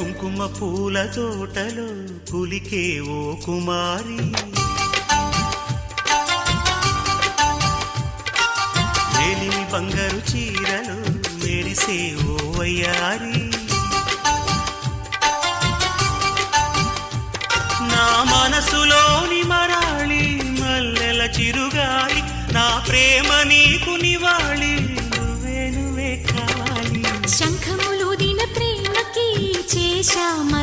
కుంకుమ పూల తోటలో కులికే ఓ కుమారి. మేలిమి బంగారు చీరలు మెరిసే ఓ వయ్యారి. నా మనసులోని మరాళి మల్లెల చిరుగాలి నా ప్రేమ నీకు నివాళి. 小马。